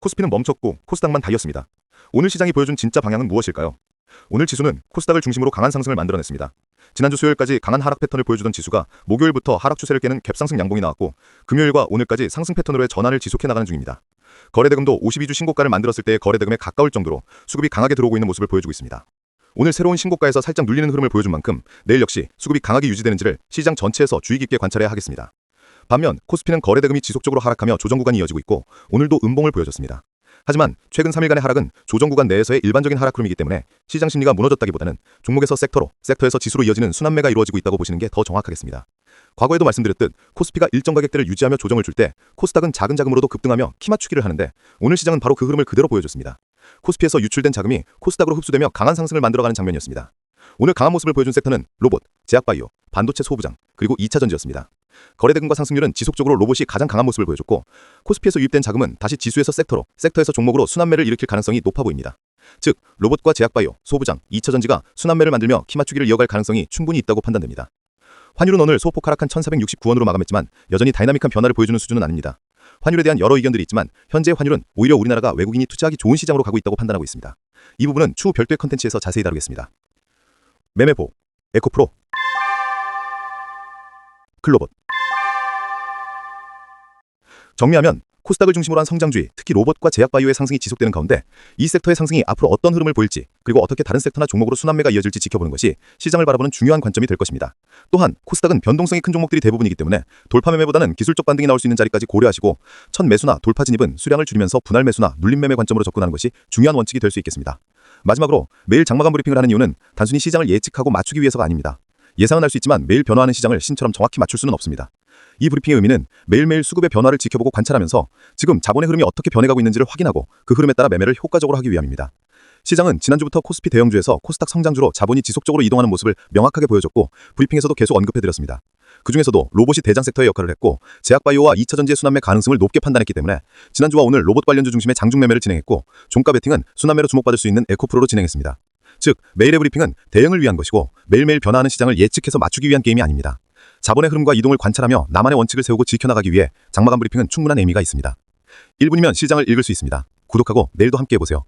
코스피는 멈췄고 코스닥만 달렸습니다. 오늘 시장이 보여준 진짜 방향은 무엇일까요? 오늘 지수는 코스닥을 중심으로 강한 상승을 만들어냈습니다. 지난주 수요일까지 강한 하락 패턴을 보여주던 지수가 목요일부터 하락 추세를 깨는 갭상승 양봉이 나왔고 금요일과 오늘까지 상승 패턴으로의 전환을 지속해 나가는 중입니다. 거래대금도 52주 신고가를 만들었을 때의 거래대금에 가까울 정도로 수급이 강하게 들어오고 있는 모습을 보여주고 있습니다. 오늘 새로운 신고가에서 살짝 눌리는 흐름을 보여준 만큼 내일 역시 수급이 강하게 유지되는지를 시장 전체에서 주의 깊게 관찰해야 하겠습니다. 반면 코스피는 거래대금이 지속적으로 하락하며 조정 구간이 이어지고 있고 오늘도 음봉을 보여줬습니다. 하지만 최근 3일간의 하락은 조정 구간 내에서의 일반적인 하락 흐름이기 때문에 시장 심리가 무너졌다기보다는 종목에서 섹터로, 섹터에서 지수로 이어지는 순환매가 이루어지고 있다고 보시는 게 더 정확하겠습니다. 과거에도 말씀드렸듯 코스피가 일정 가격대를 유지하며 조정을 줄 때 코스닥은 작은 자금으로도 급등하며 키 맞추기를 하는데 오늘 시장은 바로 그 흐름을 그대로 보여줬습니다. 코스피에서 유출된 자금이 코스닥으로 흡수되며 강한 상승을 만들어가는 장면이었습니다. 오늘 강한 모습을 보여준 섹터는 로봇, 제약바이오, 반도체 소부장, 그리고 2차전지였습니다. 거래대금과 상승률은 지속적으로 로봇이 가장 강한 모습을 보여줬고 코스피에서 유입된 자금은 다시 지수에서 섹터로, 섹터에서 종목으로 순환매를 일으킬 가능성이 높아 보입니다. 즉, 로봇과 제약바이오, 소부장, 2차전지가 순환매를 만들며 키 맞추기를 이어갈 가능성이 충분히 있다고 판단됩니다. 환율은 오늘 소폭 하락한 1,469원으로 마감했지만 여전히 다이나믹한 변화를 보여주는 수준은 아닙니다. 환율에 대한 여러 의견들이 있지만 현재 환율은 오히려 우리나라가 외국인이 투자하기 좋은 시장으로 가고 있다고 판단하고 있습니다. 이 부분은 추후 별도의 컨텐츠에서 자세히 다루겠습니다. 매매보, 에코프로, 클로봇 정리하면 코스닥을 중심으로 한 성장주의, 특히 로봇과 제약바이오의 상승이 지속되는 가운데 이 섹터의 상승이 앞으로 어떤 흐름을 보일지 그리고 어떻게 다른 섹터나 종목으로 순환매가 이어질지 지켜보는 것이 시장을 바라보는 중요한 관점이 될 것입니다. 또한 코스닥은 변동성이 큰 종목들이 대부분이기 때문에 돌파 매매보다는 기술적 반등이 나올 수 있는 자리까지 고려하시고 첫 매수나 돌파 진입은 수량을 줄이면서 분할 매수나 눌림 매매 관점으로 접근하는 것이 중요한 원칙이 될 수 있겠습니다. 마지막으로 매일 장마감 브리핑을 하는 이유는 단순히 시장을 예측하고 맞추기 위해서가 아닙니다. 예상은 할 수 있지만 매일 변화하는 시장을 신처럼 정확히 맞출 수는 없습니다. 이 브리핑의 의미는 매일매일 수급의 변화를 지켜보고 관찰하면서 지금 자본의 흐름이 어떻게 변해가고 있는지를 확인하고 그 흐름에 따라 매매를 효과적으로 하기 위함입니다. 시장은 지난주부터 코스피 대형주에서 코스닥 성장주로 자본이 지속적으로 이동하는 모습을 명확하게 보여줬고 브리핑에서도 계속 언급해드렸습니다. 그중에서도 로봇이 대장 섹터의 역할을 했고 제약바이오와 2차전지의 순환매 가능성을 높게 판단했기 때문에 지난주와 오늘 로봇 관련주 중심의 장중 매매를 진행했고 종가 베팅은 순환매로 주목받을 수 있는 에코프로로 진행했습니다. 즉 매일의 브리핑은 대응을 위한 것이고 매일매일 변화하는 시장을 예측해서 맞추기 위한 게임이 아닙니다. 자본의 흐름과 이동을 관찰하며 나만의 원칙을 세우고 지켜나가기 위해 장마감 브리핑은 충분한 의미가 있습니다. 1분이면 시장을 읽을 수 있습니다. 구독하고 내일도 함께 해보세요.